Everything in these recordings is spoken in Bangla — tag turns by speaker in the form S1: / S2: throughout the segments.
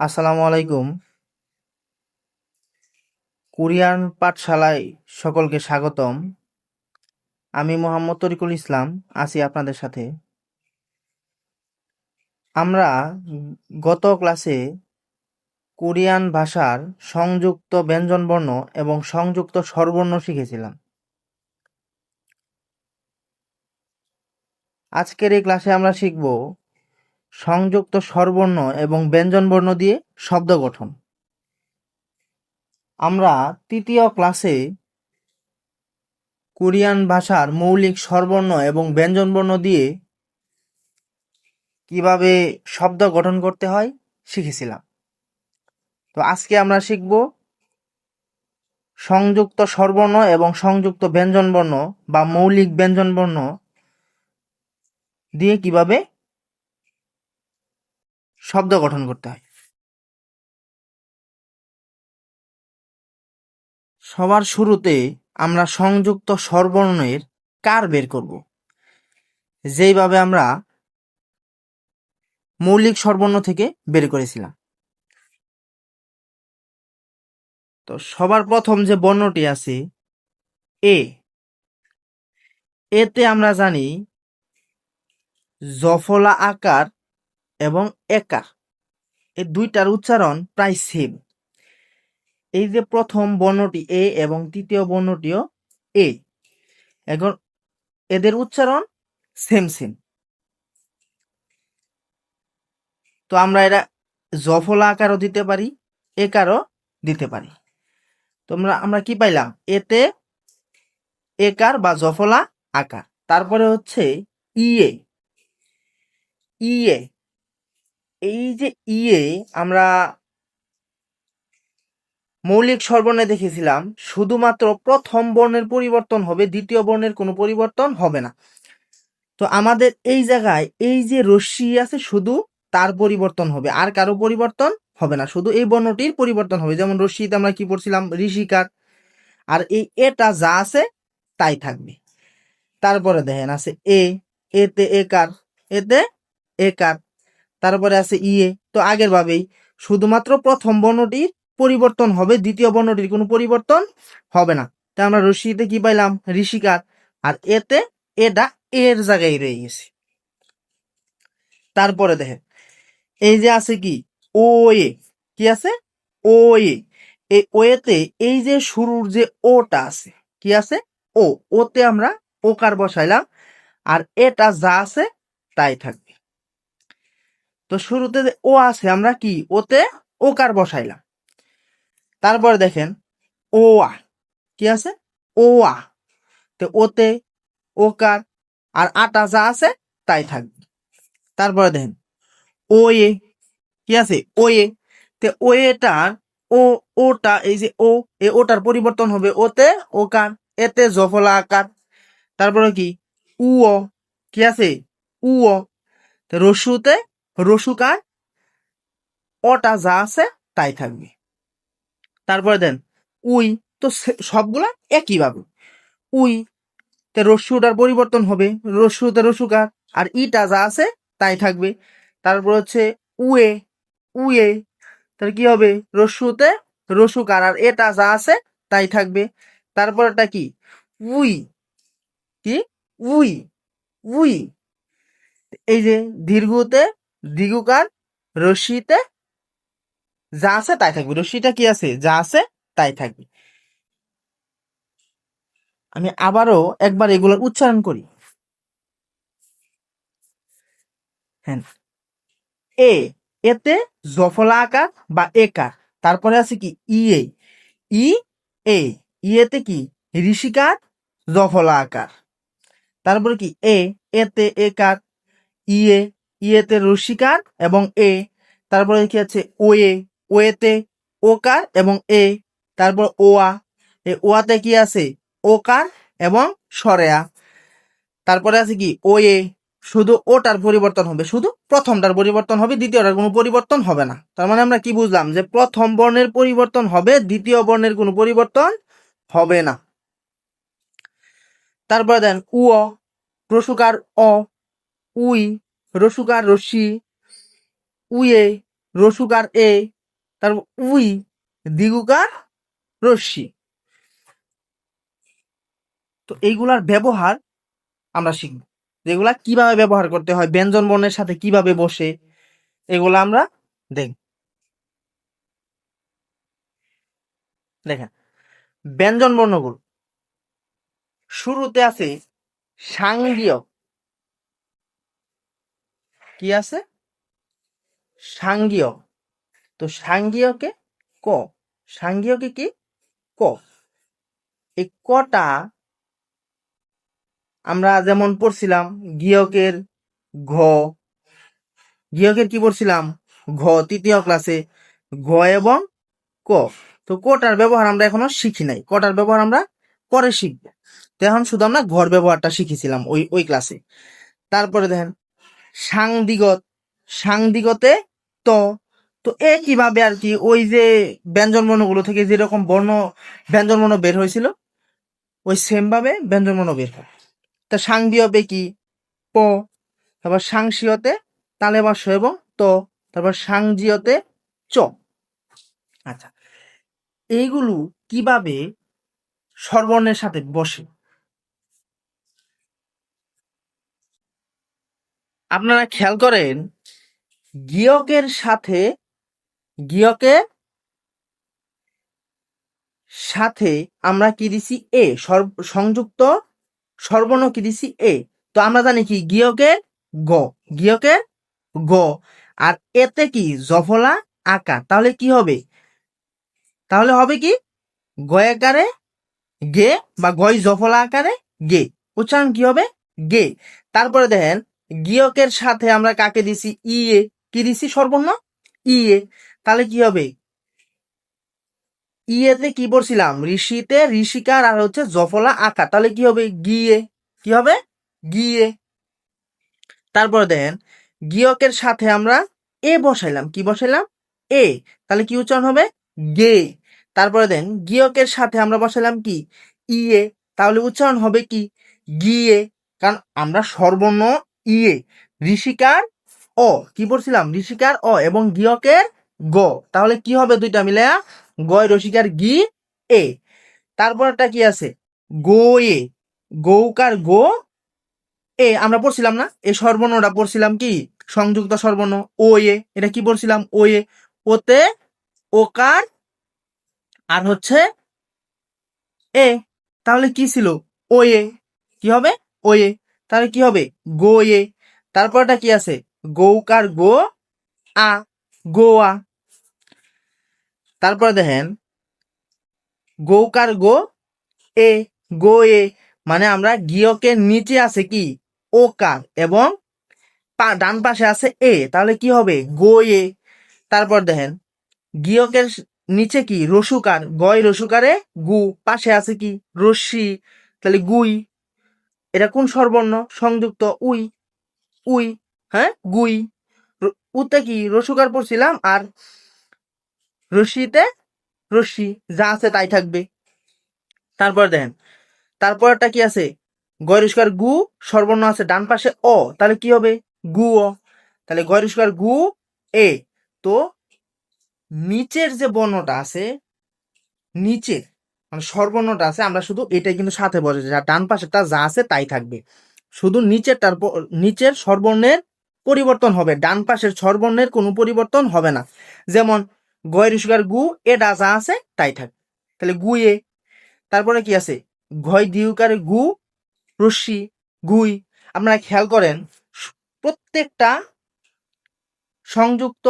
S1: আসসালামু আলাইকুম। কোরিয়ান পাঠশালায় সকলকে স্বাগতম। আমি মোহাম্মদ তরিকুল ইসলাম, আছি আপনাদের সাথে। আমরা গত ক্লাসে কোরিয়ান ভাষার সংযুক্ত ব্যঞ্জনবর্ণ এবং সংযুক্ত স্বরবর্ণ শিখেছিলাম। আজকের এই ক্লাসে আমরা শিখব সংযুক্ত স্বরবর্ণ এবং ব্যঞ্জনবর্ণ দিয়ে শব্দ গঠন। আমরা তৃতীয় ক্লাসে কোরিয়ান ভাষার মৌলিক স্বরবর্ণ এবং ব্যঞ্জনবর্ণ দিয়ে কীভাবে শব্দ গঠন করতে হয় শিখেছিলাম। তো আজকে আমরা শিখব সংযুক্ত স্বরবর্ণ এবং সংযুক্ত ব্যঞ্জনবর্ণ বা মৌলিক ব্যঞ্জনবর্ণ দিয়ে কীভাবে শব্দ গঠন করতে হয়। সবার শুরুতে আমরা সংযুক্ত স্বরবর্ণের কার বের করব? যেইভাবে আমরা মৌলিক স্বরবর্ণ থেকে বের করেছিলাম। তো সবার প্রথম যে বর্ণটি আছে, এ, এতে আমরা জানি, জফলা আকার এবং একা। এই দুইটার উচ্চারণ প্রায় সেম এই যে প্রথম বর্ণটি এ এবং তৃতীয় বর্ণটিও এ এখন এদের উচ্চারণ সেম সেম তো আমরা এটা জফলা আকারও দিতে পারি, একারও দিতে পারি। তোমরা, আমরা কি পাইলাম? এতে একার বা জফলা আকার। তারপরে হচ্ছে ইয়ে ইয়ে এই যে ইয়ে আমরা মৌলিক স্বরবর্ণে দেখেছিলাম শুধুমাত্র প্রথম বর্ণের পরিবর্তন হবে, দ্বিতীয় বর্ণের কোনো পরিবর্তন হবে না। তো আমাদের এই জায়গায় এই যে রশ্মি আছে, শুধু তার পরিবর্তন হবে, আর কারও পরিবর্তন হবে না, শুধু এই বর্ণটির পরিবর্তন হবে। যেমন রশ্মিতে আমরা কি পড়ছিলাম? ঋষিকার। আর এই এটা যা আছে, তাই থাকবে। তারপরে দেখেন আছে এ, এতে একার এতে একার। তারপরে আছে ইয়ে। তো আগের ভাবেই। শুধুমাত্র প্রথম বর্ণটির পরিবর্তন হবে, দ্বিতীয় বর্ণটির কোনো পরিবর্তন হবে না। তা আমরা রশ্মিতে কি পাইলাম? ঋষিকার। আর এতে এটা এর জায়গায় রয়ে গেছে। তারপরে দেখেন, এই যে আছে কি? ও এ কি আছে? ও এ এই ওয়েতে এই যে শুরুর যে ওটা আছে, কি আছে? ও। ওতে আমরা ওকার বসাইলাম। আর এটা যা আছে তাই থাকবে। তো শুরুতে ও আছে, আমরা কি? ওতে ওকার বসাইলাম। তারপরে দেখেন ও আ কি আছে? ও আ তো ওতে ওকার আর আটা যা আছে, তাই থাকবে। তারপরে দেখেন ও এ কি আছে? ও এ তে ও এটার ও, ওটা, এই যে ও এ ওটার পরিবর্তন হবে ওতে ওকার, এতে জফলা আকার। তারপরে কি? উ কি আছে? উ রসুতে রসুকার অটা যা আছে তাই থাকবে। তারপরে দেন উই, তো সবগুলা একই ভাবে। উই, তে রস্যুটার পরিবর্তন হবে রস্যুতে রসুকার আর ইটা যা আছে তাই থাকবে। তারপর হচ্ছে উয়ে উয়ে তার কি হবে? রস্যুতে রসুকার আর এটা যা আছে তাই থাকবে। তারপরটা কি? উই কি? উই উই। এই যে দীর্ঘতে দীর্ঘকার রশ্মিতে যা আছে তাই থাকবে। রশ্মিটা কি আছে? যা আছে তাই থাকবে। আমি আবারও একবার এগুলোর উচ্চারণ করি। হ্যাঁ। এ, এতে জফলা আকার বা একার। তারপরে আছে কি? ই, এ। ই, এ। ইয়েতে কি? ঋষিকার জফলা আকার তারপরে কি? এ, এতে একার। ইয়ে ইয়েতে রসিকার এবং এ। তারপরে কি আছে? ও এ ওয়েতে ওকার এবং এ। তারপর ওয়া। এ ওয়াতে কি আছে? ওকার এবং সরেয়া। তারপরে আছে কি? ও এ শুধু ওটার পরিবর্তন হবে। শুধু প্রথমটার পরিবর্তন হবে দ্বিতীয়টার কোনো পরিবর্তন হবে না। তার মানে আমরা কি বুঝলাম? যে প্রথম বর্ণের পরিবর্তন হবে দ্বিতীয় বর্ণের কোনো পরিবর্তন হবে না। তারপরে দেন উ অ, রসুকার অ উই রসুকার রশ্মি, উয়ে রসুকার এ, তারপর উই দিগুকার রশ্মি। তো এইগুলার ব্যবহার আমরা শিখব। যেগুলা কীভাবে ব্যবহার করতে হয়, ব্যঞ্জন বর্ণের সাথে কীভাবে বসে, এগুলো আমরা দেখব দেখেন, ব্যঞ্জন বর্ণগুলো। শুরুতে আছে সাংগীয় কি আছে? সাংগীয় তো সাংগীয়কে ক। সাংগীয়কে কি? ক। এই কটা আমরা যেমন পড়ছিলাম, গিয়কের ঘ। গিয়কের কি পড়ছিলাম? ঘ, তৃতীয় ক্লাসে ঘ এবং ক। তো কটার ব্যবহার আমরা এখনও শিখি নাই। কটার ব্যবহার আমরা পরে শিখব। তো এখন শুধু আমরা ঘর ব্যবহারটা শিখেছিলাম ওই ওই ক্লাসে। তারপরে দেখেন সাংদিগত, সাংদিগতে ত। তো একইভাবে আর কি ওই যে ব্যঞ্জন বর্ণগুলো থেকে যেরকম বর্ণ ব্যঞ্জন বর্ণ বের হয়েছিল, ওই সেম ভাবে ব্যঞ্জন বর্ণ বের হয়। তা সাংদিয়বে কি? প। তারপর সাংসিয়তে তালে বাস এবং ত। তারপর সাংজিয়তে চ। আচ্ছা এইগুলো কীভাবে স্বরবর্ণের সাথে বসে? আপনারা খেয়াল করেন, গিয়কের সাথে গিয়কের সাথে আমরা কি দিছি এ সংযুক্ত, সর্বর্ণ কি দিছি এ তো আমরা জানি কি, গিয়কের গ গিয়কের গ। আর এতে কি, জফলা আকার। তাহলে কি হবে? তাহলে হবে কি? গয়াকারে গে বা গয় জফলা আকারে গে। উচ্চারণ কি হবে? গে। তারপরে দেখেন গিয়কের সাথে আমরা কাকে দিছি? ইয়ে। কি দিছি? সর্বর্ণ? ইয়ে। তাহলে কি হবে? ইয়েতে কি পড়ছিলাম ঋষিতে ঋষিকার আর হচ্ছে জফলা আকার তাহলে কি হবে? গিয়ে। কি হবে? গিয়ে। তারপরে দেখেন, গিয়কের সাথে আমরা এ বসাইলাম। কি বসাইলাম? এ। তাহলে কি উচ্চারণ হবে? গে। তারপরে দেন গিয়কের সাথে আমরা বসাইলাম কি? ইয়ে। তাহলে উচ্চারণ হবে কি? গিয়ে। কারণ আমরা সর্বর্ণ ইয়ে ঋষিকার অ কি পড়ছিলাম ঋষিকার অ এবং গিয়কের গ। তাহলে কি হবে দুইটা মিলে গয় রসিকার গি, এ। তারপরটা কি আছে? গো, এ। গৌকার গো, এ। আমরা পড়ছিলাম না? এ সর্বর্ণটা পড়ছিলাম কি? সংযুক্ত সর্বর্ণ ও, এ। এটা কি পড়ছিলাম? ও, এ। ওতে ওকার আর হচ্ছে এ। তাহলে কি ছিল? ও, এ। কি হবে? ও, এ। তাহলে কি হবে? গো এ। তারপরটা কি আছে? গৌকার গো আ, গোয়া। তারপরে দেখেন, গৌকার গো এ গো এ। মানে আমরা গিয়কের নিচে আছে কি? ওকার এবং ডান পাশে আছে এ। তাহলে কি হবে? গো এ। তারপর দেখেন, গিয়কের নিচে কি? রসুকার। গয় রসুকারে গু। পাশে আছে কি? রশ্মি। তাহলে গুই। এটা কোন স্বরবর্ণ? সংযুক্ত উই উই হ্যাঁ? গুই। উতে কি? রসুকার পড়ছিলাম আর রশ্মিতে রশ্মি যা আছে তাই থাকবে। তারপর দেখেন, তারপরটা কি আছে? গয়রস্কার গু সর্বর্ণ আছে ডান পাশে অ। তাহলে কি হবে? গু অ। তাহলে গয়রস্কার গু এ। তো নিচের যে বর্ণটা আছে, নিচের মানে সর্বর্ণটা আছে, আমরা শুধু এটাই কিন্তু সাথে বসে যা ডান পাশেরটা যা আছে তাই থাকবে। শুধু নিচেরটার নিচের সর্বর্ণের পরিবর্তন হবে, ডান পাশের সর্বর্ণের কোনো পরিবর্তন হবে না। যেমন গয়রস্কার গু, এটা যা আছে তাই থাকবে তাহলে গু এ, তারপরে কি আছে? ঘয় দিউকারে গু, রশ্মি, গুই। আপনারা খেয়াল করেন প্রত্যেকটা সংযুক্ত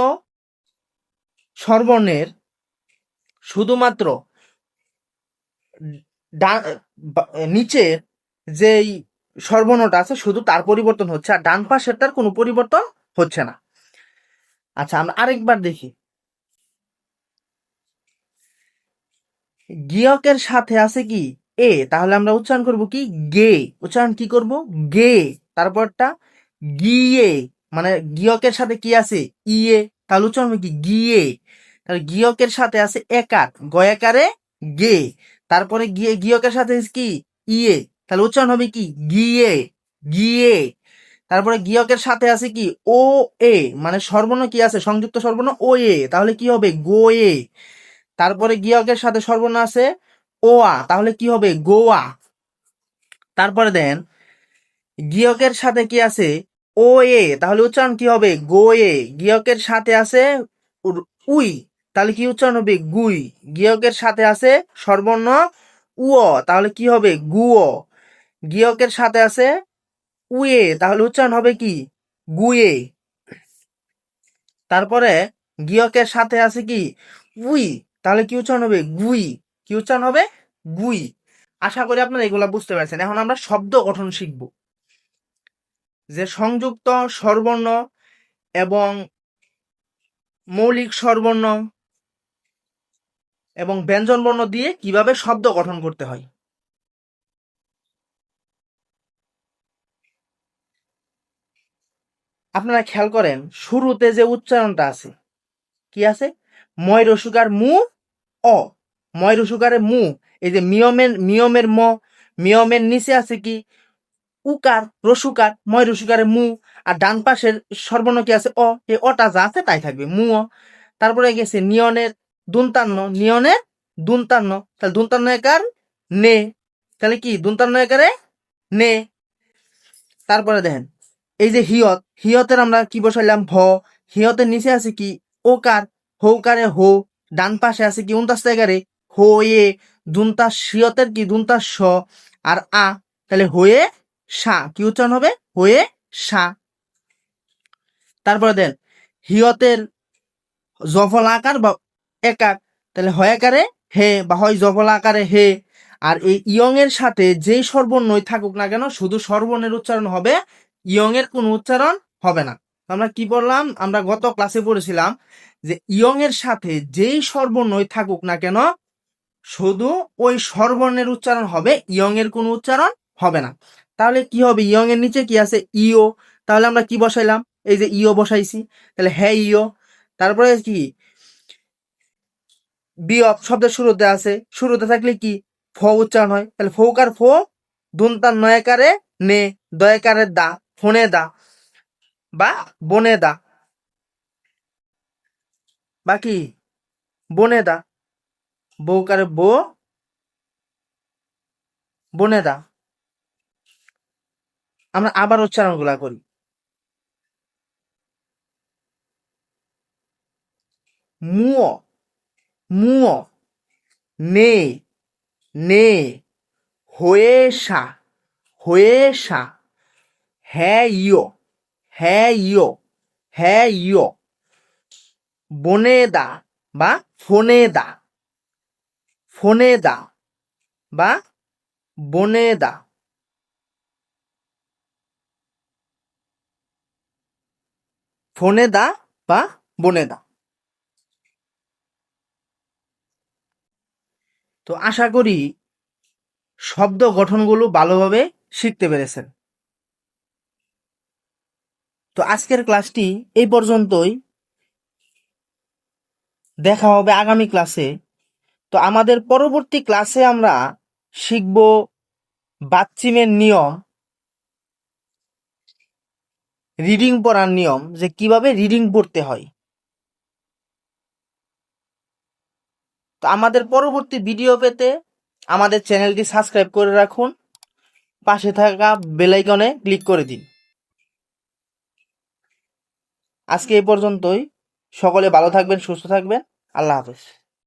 S1: স্বরবর্ণের শুধুমাত্র ডা- বা- নিচের যেই স্বরবর্ণটা আছে, শুধু তার পরিবর্তন হচ্ছে, আর ডান পাশের তার কোনো পরিবর্তন হচ্ছে না। আচ্ছা আমরা আরেকবার দেখি। গিয়কের সাথে আছে কি? এ, তাহলে আমরা উচ্চারণ করব কি? গে। উচ্চারণ কি করব? গে। তারপরটা গিয়ে মানে গিয়কের সাথে কি আছে? ইয়ে। তাহলে উচ্চারণ কি? গিয়ে। তাহলে গিয়কের সাথে আছে একার। গয়াকারে গে। তারপরে গিয়ে গিয়কের সাথে কি? ইয়ে। তাহলে উচ্চারণ হবে কি? গিয়ে। গিয়ে। তারপরে গিয়কের সাথে আছে কি? ও এ মানে সর্বর্ণ কি আছে? সংযুক্ত সর্বর্ণ ও এ তাহলে কি হবে? গো এ তারপরে গিয়কের সাথে সর্বর্ণ আছে ও আ তাহলে কি হবে? গোয়া তারপরে দেন, গিয়কের সাথে কি আছে? ও এ তাহলে উচ্চারণ কি হবে? গো এ গিয়কের সাথে আছে উই। তাহলে কি উচ্চারণ হবে? গুই। গিয়কের সাথে আছে সর্বর্ণ উয় তাহলে কি হবে? গুয় গিয়কের সাথে আছে উয়ে। তাহলে উচ্চারণ হবে কি? গুয়ে। তারপরে গিয়কের সাথে আছে কি? উই। তাহলে কি উচ্চারণ হবে? গুই। কি উচ্চারণ হবে? গুই। আশা করি আপনারা এগুলা বুঝতে পারছেন। এখন আমরা শব্দ গঠন শিখব। যে সংযুক্ত স্বরবর্ণ এবং মৌলিক স্বরবর্ণ এবং ব্যঞ্জনবর্ণ দিয়ে কীভাবে শব্দ গঠন করতে হয়। আপনারা খেয়াল করেন, শুরুতে যে উচ্চারণটা আছে, কি আছে? ময় রসুকার মু, অ। ময় রসুকারে মু, এই যে মিয়মের মিয়মের ম, মিয়মের নিচে আছে কি? উকার, রসুকার ময় রসুকারে মু, আর ডান পাশের সর্বর্ণ কি আছে? অ। এই অটা যা আছে তাই থাকবে, মু, অ। তারপরে গেছে নিয়নের দুন্তান্ন নিয়নের দুন্তান্ন। তাহলে দুন্তান্ন একার নে। তাহলে কি? দুন্তান্ন একারে নে। তারপরে দেখেন, এই যে হিয়ত, হিয়তের আমরা কি বসাইলাম? ভ। হিয়তের নিচে আছে কি? ওকার। হৌকারে হো। ডান পাশে আছে কি? উনতাস এগারে হো এ দুনতাস শিয়তের কি? দুনতাস স। আর আ, তাহলে হয়ে সা। কি উচ্চারণ হবে? হয়ে সা। তারপরে দেন হিয়তের জফল আকার বা একার। তাহলে হয় আকারে হে বা হয় জফল আকারে হে। আর এই ইয়ং এর সাথে যেই সর্বর্ণই থাকুক না কেন, শুধু সর্বর্ণের উচ্চারণ হবে ইয়ং এর কোনো উচ্চারণ হবে না। আমরা কি বললাম? আমরা গত ক্লাসে পড়েছিলাম যে ইয়ং এর সাথে যেই সর্বর্ণই থাকুক না কেন, শুধু ওই স্বরবর্ণের উচ্চারণ হবে ইয়ং এর কোনো উচ্চারণ হবে না। তাহলে কি হবে? ইয়ং এর নিচে কি আছে? ইও তাহলে আমরা কি বসাইলাম? এই যে ইও বসাইছি। তাহলে হ্যাঁ ইও তারপরে কি? বিয়প শব্দের শুরুতে আছে। শুরুতে থাকলে কি? ফ উচ্চারণ হয়। তাহলে ফৌকার ফো, দুনতার নয়কারে নে দয়কারের দা, ফোনে দা বা বনে দা। বাকি বনে দা। বউকারে বো, বনে দা। আমরা আবার উচ্চারণগুলা করি। মুয় মুয় নে নে হয়ে সা হয়ে ইয় হ্যাঁ ইয় হ্যাঁ ইয় বনে দা বা ফোনে দা ফোনে দা বা বনে দা ফোনে দা বা বনে তো আশা করি শব্দ গঠনগুলো ভালোভাবে শিখতে পেরেছেন। তো আজকের ক্লাসটি এই পর্যন্তই। দেখা হবে আগামী ক্লাসে। তো আমাদের পরবর্তী ক্লাসে আমরা শিখব বাচ্চিমের নিয়ম, রিডিং পড়ার নিয়ম, যে কীভাবে রিডিং পড়তে হয়। তো আমাদের পরবর্তী ভিডিও পেতে আমাদের চ্যানেলটি সাবস্ক্রাইব করে রাখুন। পাশে থাকা বেলাইকনে ক্লিক করে দিন। আজকে এই পর্যন্তই। সকলে ভালো থাকবেন, সুস্থ থাকবেন। আল্লাহ হাফেজ।